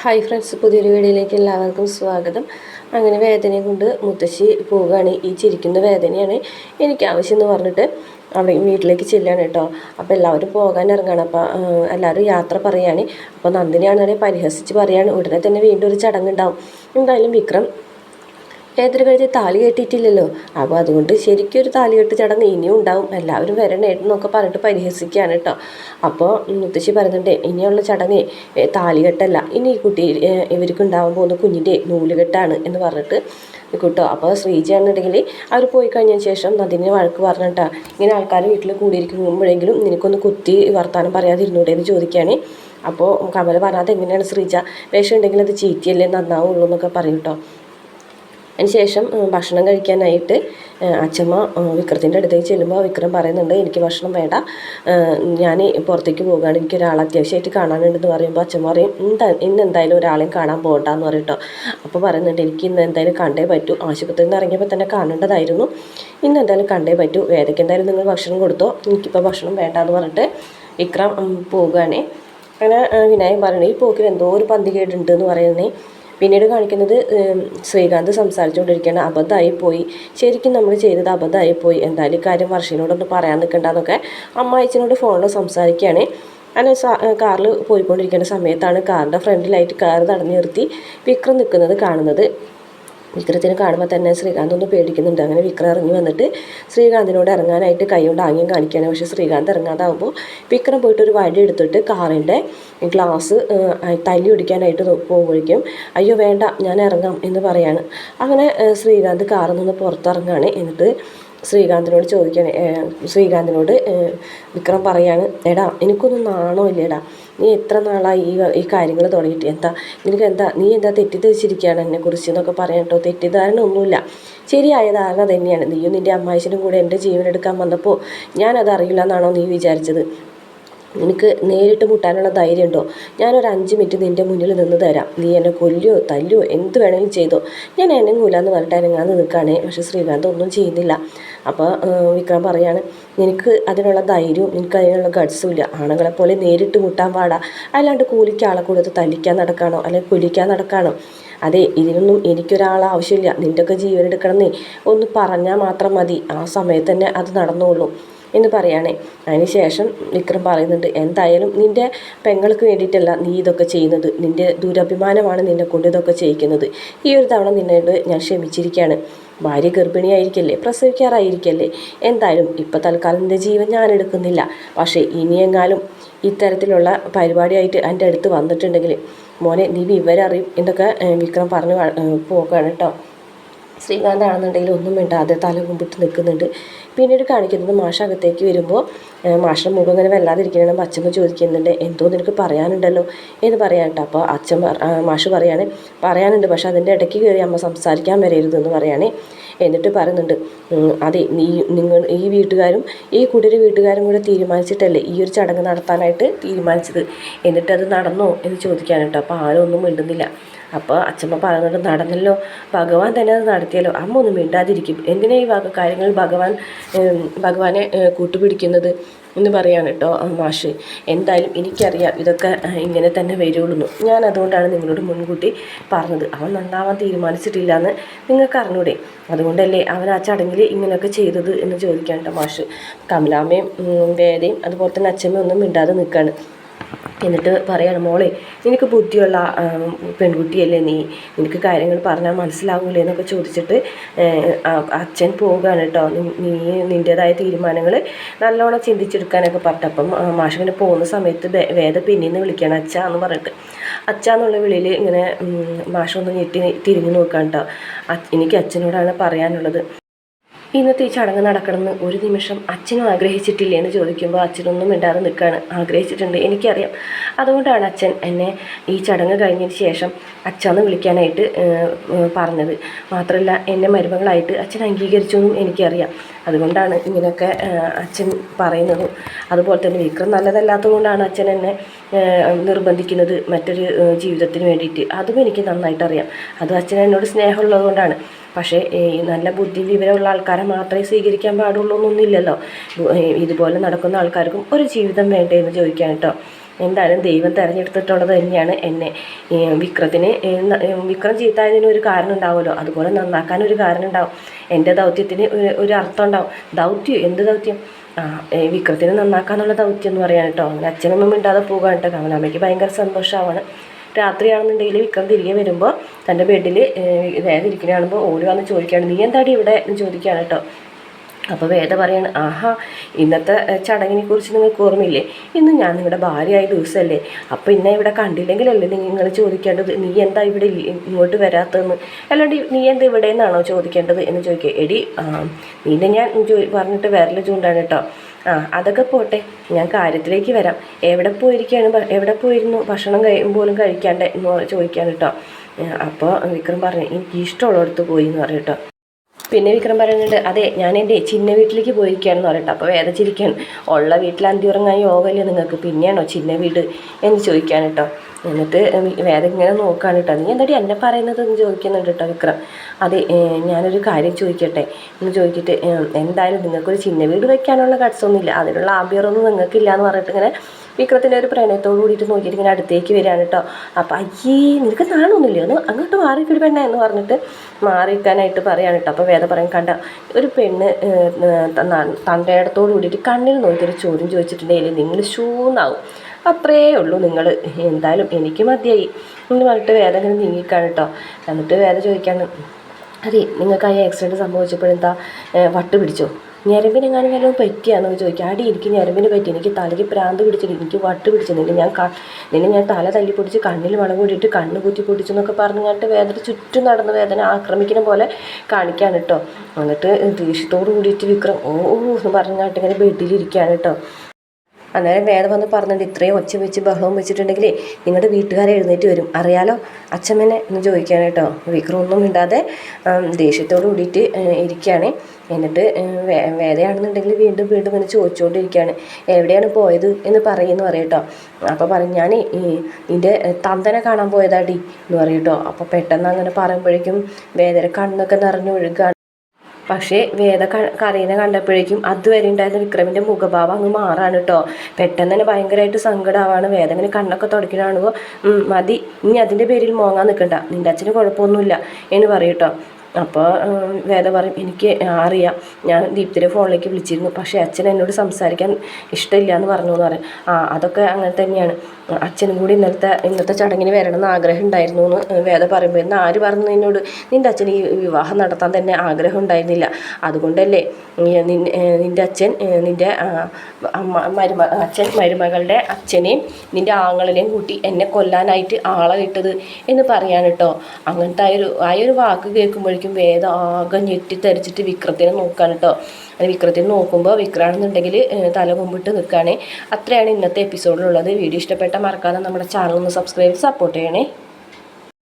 Hi friends പുതിയൊരു വീഡിയോയിലേക്ക് എല്ലാവർക്കും സ്വാഗതം. അങ്ങനെ വേദനയും കൊണ്ട് മുത്തശ്ശി പോവുകയാണ്. ഈ ചിരിക്കുന്ന വേദനയാണ് എനിക്ക് ആവശ്യം എന്ന് പറഞ്ഞിട്ട് അവിടെ വീട്ടിലേക്ക് ചെല്ലുകയാണ് കേട്ടോ. അപ്പോൾ എല്ലാവരും പോകാൻ ഇറങ്ങണം. അപ്പോൾ എല്ലാവരും യാത്ര പറയുകയാണ് അപ്പോൾ നന്ദിനെയാണെന്നുണ്ടെങ്കിൽ പരിഹസിച്ച് പറയുകയാണ് ഉടനെ തന്നെ വീണ്ടും ഒരു ചടങ്ങുണ്ടാവും എന്തായാലും വിക്രം ഏതൊരു കഴിഞ്ഞ് താലി കെട്ടിയിട്ടില്ലല്ലോ. അപ്പോൾ അതുകൊണ്ട് ശരിക്കും ഒരു താലി കെട്ട് ചടങ്ങ് ഇനിയും ഉണ്ടാവും. എല്ലാവരും വരണേ എന്നൊക്കെ പറഞ്ഞിട്ട് പരിഹസിക്കുകയാണ് കേട്ടോ. അപ്പോൾ മുത്തശ്ശി പറയുന്നുണ്ട് ഇനിയുള്ള ചടങ്ങ് താലി കെട്ടല്ല. ഇനി ഈ കുട്ടി ഇവർക്ക് ഉണ്ടാവാൻ പോകുന്ന കുഞ്ഞിന്റെ നൂലുകെട്ടാണ് എന്ന് പറഞ്ഞിട്ട് കേട്ടോ അപ്പോൾ ശ്രീജയാണെന്നുണ്ടെങ്കിൽ അവർ പോയി കഴിഞ്ഞതിന് ശേഷം നദിനെ വഴക്ക് പറഞ്ഞിട്ടാ ഇങ്ങനെ ആൾക്കാർ വീട്ടിൽ കൂടിയിരിക്കുമ്പോഴെങ്കിലും നിനക്കൊന്ന് കുത്തി വർത്താനം പറയാതിരുന്നൂടെ എന്ന് ചോദിക്കുകയാണ്. അപ്പോൾ കമല പറഞ്ഞാൽ എങ്ങനെയാണ് ശ്രീജ? വേഷം ഉണ്ടെങ്കിൽ അത് ചീറ്റിയല്ലേ? നന്നാവുള്ളൂ എന്നൊക്കെ പറയും കേട്ടോ. അതിന് ശേഷം ഉം, ഭക്ഷണം കഴിക്കാനായിട്ട് അച്ഛമ്മ വിക്രത്തിന്റെ അടുത്തേക്ക് ചെല്ലുമ്പോൾ വിക്രം പറയുന്നുണ്ട് എനിക്ക് ഭക്ഷണം വേണ്ട. ഞാൻ പുറത്തേക്ക് പോകുകയാണ് എനിക്ക് ഒരാൾ അത്യാവശ്യമായിട്ട് കാണാനുണ്ടെന്ന് പറയുമ്പോൾ അച്ഛമ്മ പറയും എന്താ ഇന്ന് എന്തായാലും ഒരാളെയും കാണാൻ പോകണ്ടെന്ന് പറയും കേട്ടോ അപ്പോൾ പറയുന്നുണ്ട് എനിക്ക് ഇന്ന് എന്തായാലും കണ്ടേ പറ്റൂ. ആശുപത്രിയിൽ നിന്ന് ഇറങ്ങിയപ്പോൾ തന്നെ കാണേണ്ടതായിരുന്നു. ഇന്ന് എന്തായാലും കണ്ടേ പറ്റൂ. വേദയ്ക്ക് എന്തായാലും നിങ്ങൾ ഭക്ഷണം കൊടുത്തോ. എനിക്കിപ്പോൾ ഭക്ഷണം വേണ്ട എന്ന് പറഞ്ഞിട്ട് വിക്രം പോവുകയാണേ അങ്ങനെ വിനായകൻ പറയണേ ഈ പോക്കിൽ എന്തോ ഒരു പന്തികേടുണ്ട് എന്ന് പറയുന്നേ. പിന്നീട് കാണിക്കുന്നത് ശ്രീകാന്ത് സംസാരിച്ചുകൊണ്ടിരിക്കുകയാണ്. അബദ്ധമായി പോയി ശരിക്കും നമ്മൾ ചെയ്തത് അബദ്ധമായി പോയി എന്തായാലും കാര്യം വർഷീനോടൊന്ന് പറയാൻ നിൽക്കണ്ടെന്നൊക്കെ അമ്മായിച്ചനോട് ഫോണിൽ സംസാരിക്കുകയാണ്. അങ്ങനെ കാറിൽ പോയിക്കൊണ്ടിരിക്കുന്ന സമയത്താണ് കാറിന്റെ ഫ്രണ്ടിലായിട്ട് കാർ തടഞ്ഞു നിർത്തി വിക്രം നിൽക്കുന്നത് കാണുന്നത്. വിക്രത്തിനെ കാണുമ്പോൾ തന്നെ ശ്രീകാന്ത് ഒന്ന് പേടിക്കുന്നുണ്ട്. അങ്ങനെ വിക്രം ഇറങ്ങി വന്നിട്ട് ശ്രീകാന്തിനോട് ഇറങ്ങാനായിട്ട് കൈകൊണ്ട് ആംഗ്യം കാണിക്കുകയാണ് പക്ഷേ ശ്രീകാന്ത് ഇറങ്ങാതാവുമ്പോൾ വിക്രം പോയിട്ട് ഒരു വടി എടുത്തിട്ട് കാറിന്റെ ഗ്ലാസ് തല്ലി ഒടിക്കാനായിട്ട് പോകുമ്പോഴേക്കും അയ്യോ വേണ്ട ഞാൻ ഇറങ്ങാം എന്ന് പറയാണ്. അങ്ങനെ ശ്രീകാന്ത് കാറിൽ നിന്ന് പുറത്തിറങ്ങാണ്. എന്നിട്ട് ശ്രീകാന്തിനോട് ചോദിക്കുകയാണ് ഏഹ്, ശ്രീകാന്തിനോട് വിക്രം പറയാണ് എടാ എനിക്കൊന്നും നാണോ ഇല്ലേടാ? നീ എത്ര നാളായി ഈ ഈ കാര്യങ്ങൾ തുടങ്ങിയിട്ട്? എന്താ നിനക്ക് എന്താ നീ എന്താ തെറ്റിദ്ധരിച്ചിരിക്കുകയാണ് എന്നെക്കുറിച്ച്? എന്നൊക്കെ പറയട്ടോ തെറ്റിദ്ധാരണ ഒന്നുമില്ല ശരിയായ ധാരണ തന്നെയാണ്. നീയും നിന്റെ അമ്മായിച്ചനും കൂടെ എന്റെ ജീവൻ എടുക്കാൻ വന്നപ്പോൾ ഞാനത് അറിയില്ല എന്നാണോ നീ വിചാരിച്ചത്? നിനക്ക് നേരിട്ട് മുട്ടാനുള്ള ധൈര്യമുണ്ടോ? ഞാനൊരു അഞ്ച് മിനിറ്റ് നിന്റെ മുന്നിൽ നിന്ന് തരാം. നീ എന്നെ കൊല്ലോ തല്ലോ എന്ത് വേണമെങ്കിലും ചെയ്തോ. ഞാൻ എന്നെങ്ങൂല എന്ന് പറഞ്ഞിട്ട് അനങ്ങാതെ നിൽക്കുകയാണ്. പക്ഷേ ശ്രീകാന്ത് ഒന്നും ചെയ്യുന്നില്ല. അപ്പോൾ വിക്രം പറയാണ് നിനക്ക് അതിനുള്ള ധൈര്യവും നിനക്ക് അതിനുള്ള ഗഡ്സും ഇല്ല. ആണുങ്ങളെ പോലെ നേരിട്ട് മുട്ടാൻ പാടാ. അല്ലാണ്ട് കൂലിക്ക് ആളെ കൊടുത്ത് തല്ലിക്കാൻ നടക്കാണോ? അല്ലെങ്കിൽ കൊല്ലിക്കാൻ നടക്കാണോ? അതെ ഇതിനൊന്നും എനിക്കൊരാൾ ആവശ്യമില്ല. നിന്റെയൊക്കെ ജീവൻ എടുക്കണമെന്നേ ഒന്ന് പറഞ്ഞാൽ മാത്രം മതി. ആ സമയത്ത് തന്നെ അത് നടന്നോളൂ. എന്ന് പറയുകയാണേ അതിന് ശേഷം വിക്രം പറയുന്നുണ്ട് എന്തായാലും നിന്റെ പെങ്ങൾക്ക് വേണ്ടിയിട്ടല്ല നീ ഇതൊക്കെ ചെയ്യുന്നത്. നിന്റെ ദുരഭിമാനമാണ് നിന്നെ കൊണ്ട് ഇതൊക്കെ ചെയ്യിക്കുന്നത്. ഈ ഒരു തവണ നിന്നോട് ഞാൻ ക്ഷമിച്ചിരിക്കുകയാണ് ഭാര്യ ഗർഭിണിയായിരിക്കല്ലേ? പ്രസവിക്കാറായിരിക്കല്ലേ? എന്തായാലും ഇപ്പം തൽക്കാലം എന്റെ ജീവൻ ഞാൻ എടുക്കുന്നില്ല. പക്ഷേ ഇനിയെങ്ങാലും ഇത്തരത്തിലുള്ള പരിപാടിയായിട്ട് എന്റെ അടുത്ത് വന്നിട്ടുണ്ടെങ്കിൽ മോനെ നീ വിവരം അറിയും എന്നൊക്കെ വിക്രം പറഞ്ഞു പോക്കാണ് കേട്ടോ. ശ്രീകാന്ത് ആണെന്നുണ്ടെങ്കിൽ ഒന്നും മിണ്ടാതെ തല കുമ്പിട്ട് നിൽക്കുന്നുണ്ട്. പിന്നീട് കാണിക്കുന്നത് മാഷ അകത്തേക്ക് വരുമ്പോൾ മാഷിന്റെ മുഖം ഇങ്ങനെ വല്ലാതിരിക്കണം അച്ഛമ്മ ചോദിക്കുന്നുണ്ട് എന്തോ നിനക്ക് പറയാനുണ്ടല്ലോ? എന്ന് പറയാനുണ്ട് അപ്പോൾ അച്ഛൻ മാഷ് പറയാണ് പറയാനുണ്ട് പക്ഷേ അതിന്റെ ഇടയ്ക്ക് കയറി അമ്മ സംസാരിക്കാൻ വരരുതെന്ന് പറയാണ്. എന്നിട്ട് പറയുന്നുണ്ട് അതെ നീ നിങ്ങൾ ഈ വീട്ടുകാരും ഈ കുടിര വീട്ടുകാരും കൂടെ തീരുമാനിച്ചിട്ടല്ലേ ഈ ഒരു ചടങ്ങ് നടത്താനായിട്ട് തീരുമാനിച്ചത്? എന്നിട്ട് അത് നടന്നോ? എന്ന് ചോദിക്കാൻ കേട്ടോ. അപ്പോൾ ആരും ഒന്നും മിണ്ടുന്നില്ല. അപ്പോൾ അച്ഛമ്മ പറയുന്നുണ്ട് നടന്നല്ലോ. ഭഗവാൻ തന്നെ അത് നടത്തിയല്ലോ. അമ്മ ഒന്നും മിണ്ടാതിരിക്കും. എന്തിനാ ഈ വക കാര്യങ്ങൾ ഭഗവാൻ ഭഗവാനെ കൂട്ടുപിടിക്കുന്നത് എന്ന് പറയാണ് കേട്ടോ മാഷ്. എന്തായാലും എനിക്കറിയാം ഇതൊക്കെ ഇങ്ങനെ തന്നെ വരുള്ളൂ ഞാൻ അതുകൊണ്ടാണ് നിങ്ങളോട് മുൻകൂട്ടി പറഞ്ഞത്. അവൻ നന്നാവാൻ തീരുമാനിച്ചിട്ടില്ല എന്ന് നിങ്ങൾക്ക് അറിഞ്ഞൂടെ. അതുകൊണ്ടല്ലേ അവൻ ആ ചടങ്ങിൽ ഇങ്ങനെയൊക്കെ ചെയ്തത് എന്ന് ചോദിക്കാൻ കേട്ടോ മാഷ്. കമലാമ്മയും വേദയും അതുപോലെ തന്നെ അച്ഛമ്മയും ഒന്നും മിണ്ടാതെ നിൽക്കുകയാണ് എന്നിട്ട് പറയാണ് മോളെ നിനക്ക് ബുദ്ധിയുള്ള പെൺകുട്ടിയല്ലേ നീ? നിനക്ക് കാര്യങ്ങൾ പറഞ്ഞാൽ മനസ്സിലാവൂലേ? എന്നൊക്കെ ചോദിച്ചിട്ട് അച്ഛൻ പോവുകയാണ് കേട്ടോ. നീ- നിന്റേതായ തീരുമാനങ്ങൾ നല്ലോണം ചിന്തിച്ചെടുക്കാനൊക്കെ പറഞ്ഞിട്ട് അപ്പം മാഷിങ്ങനെ പോകുന്ന സമയത്ത് വേദ പിന്നീന്ന് വിളിക്കുകയാണ് അച്ഛ എന്ന് പറഞ്ഞിട്ട്. അച്ഛ എന്നുള്ള വിളിയിൽ ഇങ്ങനെ മാഷൊന്ന് ഞെട്ടി തിരിഞ്ഞു നോക്കാൻ കേട്ടോ. എനിക്ക് അച്ഛനോടാണ് പറയാനുള്ളത്. ഇന്നത്തെ ഈ ചടങ്ങ് നടക്കണമെന്ന് ഒരു നിമിഷം അച്ഛനും ആഗ്രഹിച്ചിട്ടില്ലേ എന്ന് ചോദിക്കുമ്പോൾ അച്ഛനൊന്നും മിണ്ടാതെ നിൽക്കുകയാണ്. ആഗ്രഹിച്ചിട്ടുണ്ട് എനിക്കറിയാം. അതുകൊണ്ടാണ് അച്ഛൻ എന്നെ ഈ ചടങ്ങ് കഴിഞ്ഞതിന് ശേഷം അച്ഛന്ന് വിളിക്കാനായിട്ട് പറഞ്ഞത്. മാത്രമല്ല എന്നെ മരുമകളായിട്ട് അച്ഛൻ അംഗീകരിച്ചു എന്നും എനിക്കറിയാം. അതുകൊണ്ടാണ് ഇങ്ങനെയൊക്കെ അച്ഛൻ പറയുന്നതും. അതുപോലെ തന്നെ വിക്രം നല്ലതല്ലാത്തതുകൊണ്ടാണ് അച്ഛൻ എന്നെ നിർബന്ധിക്കുന്നത് മറ്റൊരു ജീവിതത്തിന് വേണ്ടിയിട്ട്. അതും എനിക്ക് നന്നായിട്ട് അറിയാം അത് അച്ഛൻ എന്നോട് സ്നേഹമുള്ളത് കൊണ്ടാണ് പക്ഷേ നല്ല ബുദ്ധി വിവരമുള്ള ആൾക്കാരെ മാത്രമേ സ്വീകരിക്കാൻ പാടുള്ളൂ എന്നൊന്നുമില്ലല്ലോ. ഇതുപോലെ നടക്കുന്ന ആൾക്കാർക്കും ഒരു ജീവിതം വേണ്ടേ എന്ന് ചോദിക്കാൻ കേട്ടോ എന്തായാലും ദൈവം തിരഞ്ഞെടുത്തിട്ടുള്ളത് തന്നെയാണ് എന്നെ. വിക്രത്തിന് വിക്രം ചീത്തായതിന് ഒരു കാരണം ഉണ്ടാവുമല്ലോ. അതുപോലെ നന്നാക്കാൻ ഒരു കാരണം ഉണ്ടാവും. എന്റെ ദൗത്യത്തിന് ഒരു അർത്ഥം ഉണ്ടാവും. ദൗത്യം എന്ത് ദൗത്യം? ആ വിക്രത്തിന് നന്നാക്കാന്നുള്ള ദൗത്യം എന്ന് പറയാൻ കേട്ടോ അങ്ങനെ അമ്മ മിണ്ടാതെ പോകാൻ കേട്ടോ കാരണം അമ്മയ്ക്ക് ഭയങ്കര സന്തോഷമാണ്. രാത്രിയാണെന്നുണ്ടെങ്കിൽ വിക്രം തിരികെ വരുമ്പോൾ തന്റെ ബെഡിൽ വേദ ഇരിക്കുന്ന കാണുമ്പോൾ ഓടി വന്ന് ചോദിക്കുകയാണ് നീ എന്താടി ഇവിടെ? ചോദിക്കുകയാണ് കേട്ടോ അപ്പോൾ വേദ പറയാണ് ആഹാ ഇന്നത്തെ ചടങ്ങിനെ കുറിച്ച് നിങ്ങൾക്ക് ഓർമ്മയില്ലേ? ഇന്ന് ഞാൻ നിങ്ങളുടെ ഭാര്യയായ ദിവസമല്ലേ അപ്പോൾ ഇന്നെ ഇവിടെ കണ്ടില്ലെങ്കിലല്ലേ നിങ്ങൾ ചോദിക്കേണ്ടത്? നീ എന്താ ഇവിടെ ഇങ്ങോട്ട് വരാത്തതെന്ന്? അല്ലാണ്ട് നീ എന്താ ഇവിടെ നിന്നാണോ ചോദിക്കേണ്ടത്? എന്ന് ചോദിക്കുക എടി നിന്നെ ഞാൻ പറഞ്ഞിട്ട് വിരൽ ചൂണ്ടാണ് കേട്ടോ ആ അതൊക്കെ പോട്ടെ. ഞാൻ കാര്യത്തിലേക്ക് വരാം. എവിടെ പോയിരിക്കുകയാണ് എവിടെ പോയിരുന്നു? ഭക്ഷണം കഴി പോലും കഴിക്കാണ്ട് എന്ന് ചോദിക്കാൻ കേട്ടോ അപ്പോൾ വിക്രം പറഞ്ഞു എനിക്ക് ഇഷ്ടമുള്ളിടത്ത് പോയി എന്ന് പറഞ്ഞു കേട്ടോ പിന്നെ വിക്രം പറയുന്നുണ്ട് അതെ ഞാൻ എന്റെ ചിന്ന വീട്ടിലേക്ക് പോയിരിക്കുകയാണെന്ന് പറയട്ടെ അപ്പോൾ വേദ ചിരിക്കുകയാണ് ഉള്ള വീട്ടിൽ അന്തി ഉറങ്ങാൻ യോഗമല്ലേ നിങ്ങൾക്ക് പിന്നെയാണോ ചിന്ന വീട്? എന്ന് ചോദിക്കാൻ കേട്ടോ. എന്നിട്ട് വേദ ഇങ്ങനെ നോക്കുകയാണ് കേട്ടോ. നീ എന്താടി എന്നെ പറയുന്നത്? എന്ന് ചോദിക്കുന്നുണ്ട് കേട്ടോ വിക്രം. അതെ ഞാനൊരു കാര്യം ചോദിക്കട്ടെ? എന്ന് ചോദിച്ചിട്ട് എന്തായാലും നിങ്ങൾക്കൊരു ചിന്ന വീട് വയ്ക്കാനുള്ള കട്സൊന്നുമില്ല അതിനുള്ള ആഭ്യറൊന്നും നിങ്ങൾക്കില്ല എന്ന് പറഞ്ഞിട്ട് ഇങ്ങനെ വിക്രത്തിന്റെ ഒരു പ്രണയത്തോട് കൂടിയിട്ട് നോക്കിയിട്ട് ഇങ്ങനെ അടുത്തേക്ക് വരികയാണ് കേട്ടോ. അപ്പം അയ്യേ നിനക്ക് നാണൊന്നുമില്ല? ഒന്ന് അങ്ങോട്ട് മാറിക്കൊരു പെണ്ണ എന്ന് പറഞ്ഞിട്ട് മാറിക്കാനായിട്ട് പറയാണ് കേട്ടോ. അപ്പോൾ വേദ പറയും കണ്ട ഒരു പെണ്ണ് തന്റെ ഇടത്തോട് കൂടിയിട്ട് കണ്ണിൽ നോക്കിയൊരു ചോദ്യം ചോദിച്ചിട്ടുണ്ടെങ്കിൽ നിങ്ങൾ ഷൂന്നാവും അത്രേ ഉള്ളൂ നിങ്ങൾ. എന്തായാലും എനിക്ക് മതിയായി. എന്ന് പറഞ്ഞിട്ട് വേദ ഇങ്ങനെ നീങ്ങിക്കാണ് കേട്ടോ. എന്നിട്ട് വേദ ചോദിക്കാണ് അതെ നിങ്ങൾക്ക് ആ ആക്സിഡന്റ് സംഭവിച്ചപ്പോഴെന്താ? വട്ട് പിടിച്ചോ? ഞരമ്പിനെങ്ങാനും വല്ലതും പറ്റിയാണോ ചോദിക്കുക ആടി എനിക്ക് ഞരമ്പിന് പറ്റി എനിക്ക് തലയ്ക്ക് പ്രാന്ത് പിടിച്ചിട്ട് എനിക്ക് വട്ട് പിടിച്ചു നിന്നെ ഞാൻ നിന്നെ ഞാൻ തല തല്ലി പൊടിച്ച് കണ്ണിൽ മണം കൂടിയിട്ട് കണ്ണ് കുത്തി പൊടിച്ചു എന്നൊക്കെ പറഞ്ഞിട്ട് വേദന ചുറ്റും നടന്ന വേദന ആക്രമിക്കുന്ന പോലെ കാണിക്കാണ് കേട്ടോ. എന്നിട്ട് ദേഷ്യത്തോട് കൂടിയിട്ട് വിക്രം ഓ എന്ന് പറഞ്ഞിട്ട് ഇങ്ങനെ ബെഡിലിരിക്കുകയാണ് കേട്ടോ. അന്നേരം വേദം വന്ന് പറഞ്ഞിട്ട് ഇത്രയും ഒച്ച വെച്ച് ബഹളവും വെച്ചിട്ടുണ്ടെങ്കിൽ നിങ്ങളുടെ വീട്ടുകാരെ എഴുന്നേറ്റ് വരും. അറിയാലോ അച്ഛമ്മനെ എന്ന് ചോദിക്കാൻ കേട്ടോ. വിക്രമൊന്നും മിണ്ടാതെ ദേഷ്യത്തോട് കൂടിയിട്ട് ഇരിക്കുകയാണ് എന്നിട്ട് വേദയാണെന്നുണ്ടെങ്കിൽ വീണ്ടും വീണ്ടും ഇങ്ങനെ ചോദിച്ചുകൊണ്ടിരിക്കുകയാണ് എവിടെയാണ് പോയത് എന്ന് പറയുമെന്ന് പറയട്ടോ അപ്പോൾ പറയും ഞാൻ നിന്റെ തന്തനെ കാണാൻ പോയതാടി എന്ന് പറയട്ടോ അപ്പോൾ പെട്ടെന്ന് അങ്ങനെ പറയുമ്പോഴേക്കും വേദന കണ്ണൊക്കെ നിറഞ്ഞു ഒഴുകാണ്. പക്ഷേ വേദ കരയിനെ കണ്ടപ്പോഴേക്കും അതുവരെ ഉണ്ടായിരുന്ന വിക്രമിന്റെ മുഖഭാവം അങ്ങ് മാറാണ് കേട്ടോ പെട്ടെന്ന് തന്നെ ഭയങ്കരമായിട്ട് സങ്കടമാവാണ് വേദ ഇങ്ങനെ കണ്ണൊക്കെ തുടക്കിനാണോ മതി. ഇനി അതിന്റെ പേരിൽ മോങ്ങാൻ നിൽക്കണ്ട നിന്റെ അച്ഛന് കുഴപ്പമൊന്നുമില്ല എന്ന് പറയും കേട്ടോ അപ്പോൾ വേദ പറയും എനിക്ക് അറിയാം. ഞാൻ ദീപ്തിയുടെ ഫോണിലേക്ക് വിളിച്ചിരുന്നു. പക്ഷേ അച്ഛൻ എന്നോട് സംസാരിക്കാൻ ഇഷ്ടമില്ല എന്ന് പറഞ്ഞു എന്ന് പറയും. ആ അതൊക്കെ അങ്ങനെ തന്നെയാണ്. അച്ഛനും കൂടി ഇന്നലത്തെ ഇന്നത്തെ ചടങ്ങിന് വരണം എന്ന് ആഗ്രഹം ഉണ്ടായിരുന്നു എന്ന് വേദ പറയുമ്പോൾ ഇന്ന് ആര് പറഞ്ഞു നിന്നോട്? നിന്റെ അച്ഛൻ ഈ വിവാഹം നടത്താൻ തന്നെ ആഗ്രഹം ഉണ്ടായിരുന്നില്ല. അതുകൊണ്ടല്ലേ നിന്റെ അച്ഛൻ നിന്റെ അമ്മ മരുമ അച്ഛൻ മരുമകളുടെ അച്ഛനെയും നിന്റെ ആങ്ങളിനെയും കൂട്ടി എന്നെ കൊല്ലാനായിട്ട് ആളെ ഇട്ടത് എന്ന് പറയാൻ കേട്ടോ അങ്ങനത്തെ ആ ഒരു ആ ഒരു വാക്ക് കേൾക്കുമ്പോഴേക്കും വേദ ആകെ ഞെട്ടിത്തെറിച്ചിട്ട് വിക്രത്തിനെ നോക്കാൻ കേട്ടോ അങ്ങനെ വിക്രത്തിനെ നോക്കുമ്പോൾ വിക്രാണെന്നുണ്ടെങ്കിൽ തല മുമ്പിട്ട് നിൽക്കുകയാണ്. അത്രയാണ് ഇന്നത്തെ എപ്പിസോഡിലുള്ളത് വീഡിയോ ഇഷ്ടപ്പെട്ട മറക്കാതെ നമ്മുടെ ചാനൽ ഒന്ന് സബ്സ്ക്രൈബ് സപ്പോർട്ട് ചെയ്യണേ.